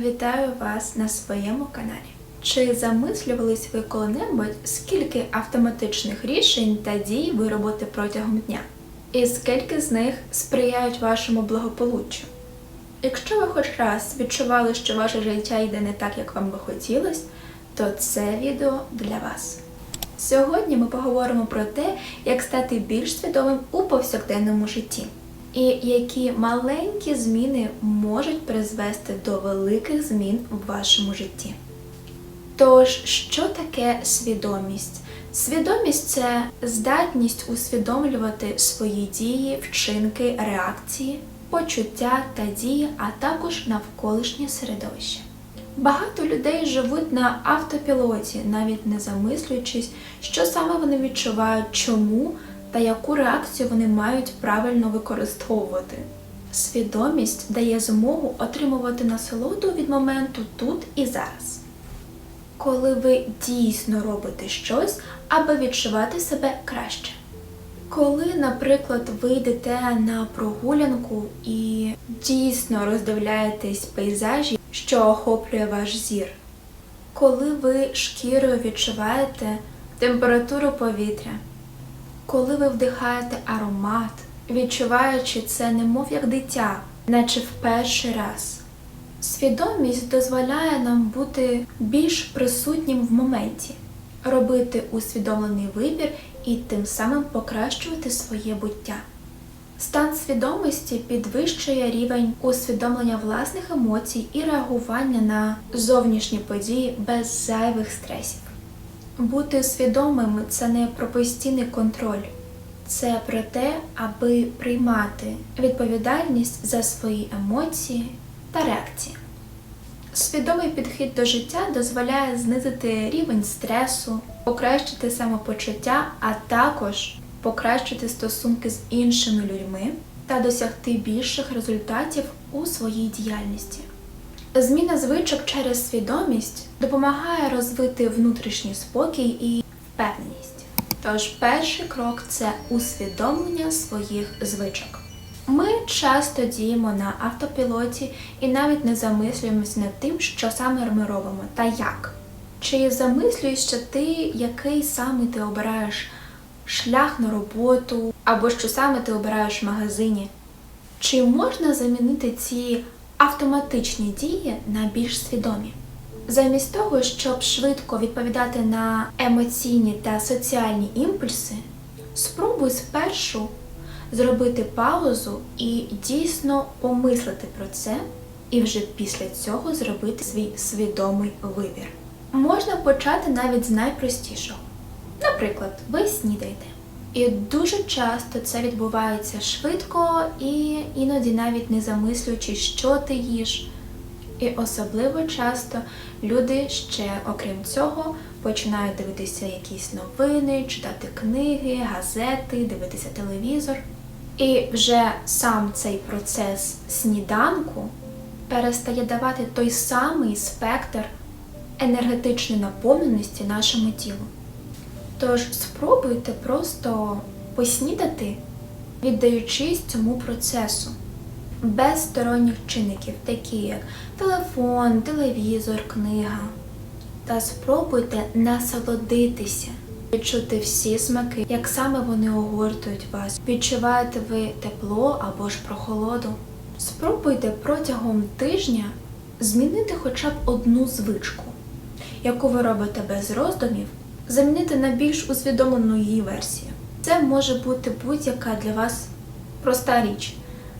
Вітаю вас на своєму каналі. Чи замислювались ви коли-небудь, скільки автоматичних рішень та дій ви робите протягом дня? І скільки з них сприяють вашому благополуччю? Якщо ви хоч раз відчували, що ваше життя йде не так, як вам би хотілося, то це відео для вас. Сьогодні ми поговоримо про те, як стати більш свідомим у повсякденному житті, і які маленькі зміни можуть призвести до великих змін в вашому житті. Тож, що таке свідомість? Свідомість це здатність усвідомлювати свої дії, вчинки, реакції, почуття та дії, а також навколишнє середовище. Багато людей живуть на автопілоті, навіть не замислюючись, що саме вони відчувають, чому та яку реакцію вони мають правильно використовувати. Свідомість дає змогу отримувати насолоду від моменту тут і зараз. Коли ви дійсно робите щось, аби відчувати себе краще. Коли, наприклад, ви йдете на прогулянку і дійсно роздивляєтесь пейзажі, що охоплює ваш зір, коли ви шкірою відчуваєте температуру повітря, коли ви вдихаєте аромат, відчуваючи це немов як дитя, наче в перший раз. Свідомість дозволяє нам бути більш присутнім в моменті, робити усвідомлений вибір і тим самим покращувати своє буття. Стан свідомості підвищує рівень усвідомлення власних емоцій і реагування на зовнішні події без зайвих стресів. Бути свідомим це не про постійний контроль, це про те, аби приймати відповідальність за свої емоції та реакції. Свідомий підхід до життя дозволяє знизити рівень стресу, покращити самопочуття, а також покращити стосунки з іншими людьми та досягти більших результатів у своїй діяльності. Зміна звичок через свідомість допомагає розвити внутрішній спокій і впевненість. Тож перший крок це усвідомлення своїх звичок. Ми часто діємо на автопілоті і навіть не замислюємося над тим, що саме ми робимо та як. Чи замислюєшся ти, який саме ти обираєш шлях на роботу, або що саме ти обираєш в магазині? Чи можна замінити ці автоматичні дії на більш свідомі? Замість того, щоб швидко відповідати на емоційні та соціальні імпульси, спробуй спершу зробити паузу і дійсно помислити про це, і вже після цього зробити свій свідомий вибір. Можна почати навіть з найпростішого. Наприклад, ви снідаєте. І дуже часто це відбувається швидко і іноді навіть не замислюючи, що ти їш. І особливо часто люди ще, окрім цього, починають дивитися якісь новини, читати книги, газети, дивитися телевізор. І вже сам цей процес сніданку перестає давати той самий спектр енергетичної наповненості нашому тілу. Тож спробуйте просто поснідати, віддаючись цьому процесу, без сторонніх чинників, такі як телефон, телевізор, книга. Та спробуйте насолодитися, відчути всі смаки, як саме вони огортують вас. Відчуваєте ви тепло або ж прохолоду. Спробуйте протягом тижня змінити хоча б одну звичку, яку ви робите без роздумів, замінити на більш усвідомлену її версію. Це може бути будь-яка для вас проста річ,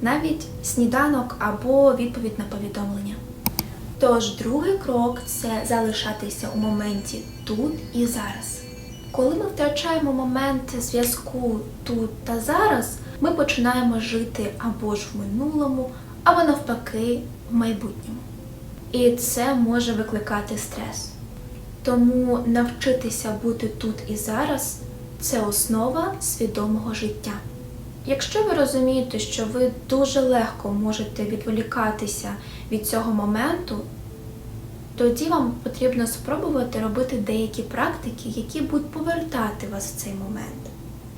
навіть сніданок або відповідь на повідомлення. Тож другий крок це залишатися у моменті тут і зараз. Коли ми втрачаємо момент зв'язку тут та зараз, ми починаємо жити або ж в минулому, або навпаки в майбутньому. І це може викликати стрес. Тому навчитися бути тут і зараз це основа свідомого життя. Якщо ви розумієте, що ви дуже легко можете відволікатися від цього моменту, тоді вам потрібно спробувати робити деякі практики, які будуть повертати вас в цей момент.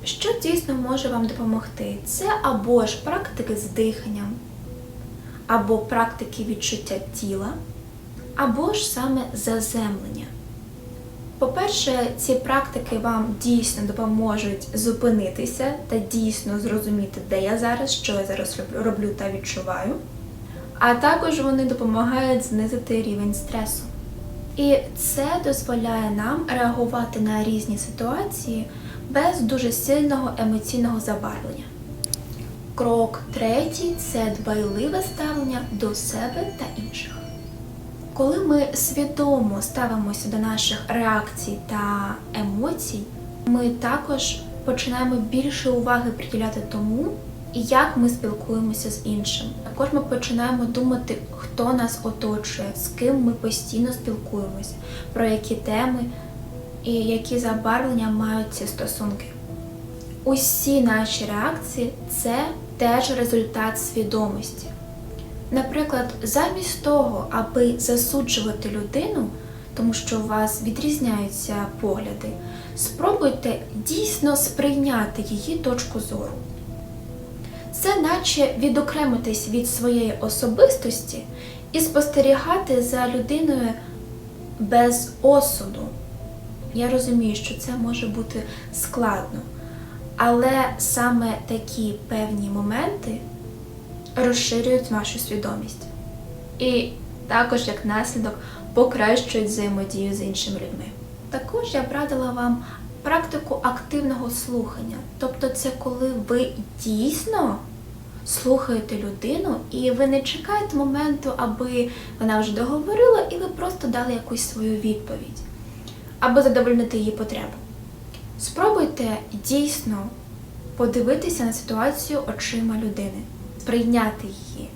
Що дійсно може вам допомогти? Це або ж практики з диханням, або практики відчуття тіла, або ж саме заземлення. По-перше, ці практики вам дійсно допоможуть зупинитися та дійсно зрозуміти, де я зараз, що я зараз роблю- та відчуваю. А також вони допомагають знизити рівень стресу. І це дозволяє нам реагувати на різні ситуації без дуже сильного емоційного забарвлення. Крок третій це дбайливе ставлення до себе та інших. Коли ми свідомо ставимося до наших реакцій та емоцій, ми також починаємо більше уваги приділяти тому, як ми спілкуємося з іншим. Також ми починаємо думати, хто нас оточує, з ким ми постійно спілкуємося, про які теми і які забарвлення мають ці стосунки. Усі наші реакції це теж результат свідомості. Наприклад, замість того, аби засуджувати людину, тому що у вас відрізняються погляди, спробуйте дійсно сприйняти її точку зору. Це наче відокремитись від своєї особистості і спостерігати за людиною без осуду. Я розумію, що це може бути складно, але саме такі певні моменти розширюють вашу свідомість. І також, як наслідок, покращують взаємодію з іншими людьми. Також я б радила вам практику активного слухання. Тобто, це коли ви дійсно слухаєте людину, і ви не чекаєте моменту, аби вона вже договорила, і ви просто дали якусь свою відповідь, аби задовольнити її потребу. Спробуйте дійсно подивитися на ситуацію очима людини, сприйняти її.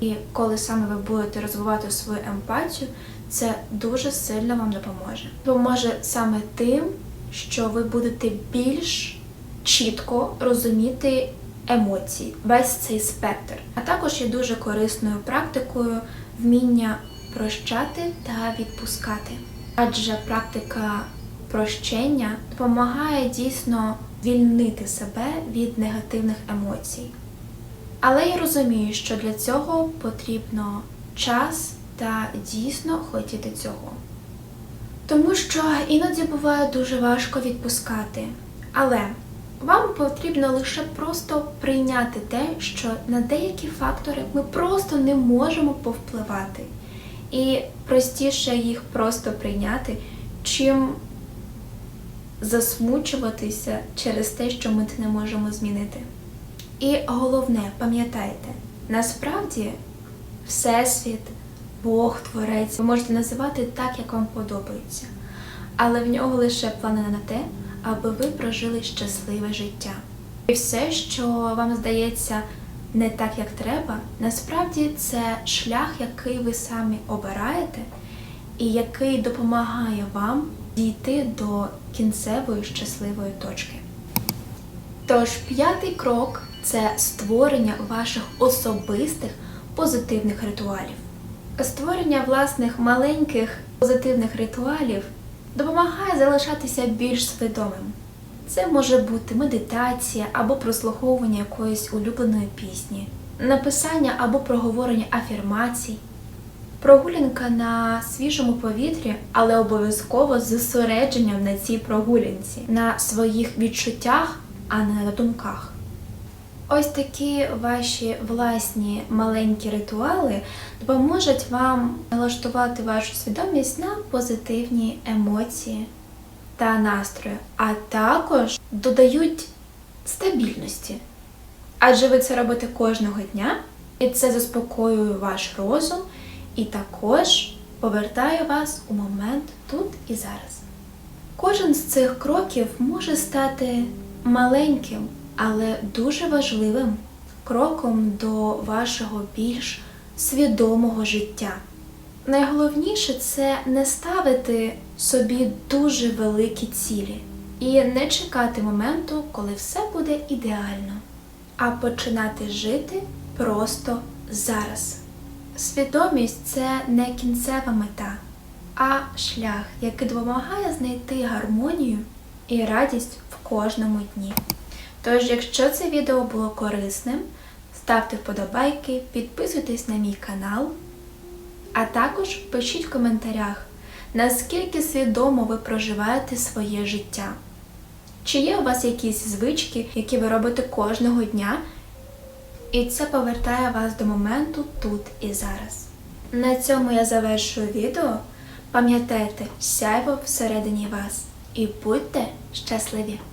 І коли саме ви будете розвивати свою емпатію, це дуже сильно вам допоможе. Допоможе саме тим, що ви будете більш чітко розуміти емоції, весь цей спектр. А також є дуже корисною практикою вміння прощати та відпускати. Адже практика прощення допомагає дійсно звільнити себе від негативних емоцій. Але я розумію, що для цього потрібно час та дійсно хотіти цього. Тому що іноді буває дуже важко відпускати. Але вам потрібно лише просто прийняти те, що на деякі фактори ми просто не можемо повпливати. І простіше їх просто прийняти, чим засмучуватися через те, що ми не можемо змінити. І головне, пам'ятайте, насправді Всесвіт, Бог, Творець, ви можете називати так, як вам подобається. Але в нього лише плани на те, аби ви прожили щасливе життя. І все, що вам здається не так, як треба, насправді це шлях, який ви самі обираєте, і який допомагає вам дійти до кінцевої щасливої точки. Тож п'ятий крок це створення ваших особистих позитивних ритуалів. Створення власних маленьких позитивних ритуалів допомагає залишатися більш свідомим. Це може бути медитація або прослуховування якоїсь улюбленої пісні, написання або проговорення афірмацій, прогулянка на свіжому повітрі, але обов'язково з зосередженням на цій прогулянці, на своїх відчуттях, а не на думках. Ось такі ваші власні маленькі ритуали допоможуть вам налаштувати вашу свідомість на позитивні емоції та настрої, а також додають стабільності. Адже ви це робите кожного дня, і це заспокоює ваш розум і також повертає вас у момент тут і зараз. Кожен з цих кроків може стати маленьким, але дуже важливим кроком до вашого більш свідомого життя. Найголовніше це не ставити собі дуже великі цілі і не чекати моменту, коли все буде ідеально, а починати жити просто зараз. Свідомість це не кінцева мета, а шлях, який допомагає знайти гармонію і радість в кожному дні. Тож, якщо це відео було корисним, ставте вподобайки, підписуйтесь на мій канал. А також пишіть в коментарях, наскільки свідомо ви проживаєте своє життя. Чи є у вас якісь звички, які ви робите кожного дня, і це повертає вас до моменту тут і зараз. На цьому я завершую відео. Пам'ятайте, сяйво всередині вас і будьте щасливі!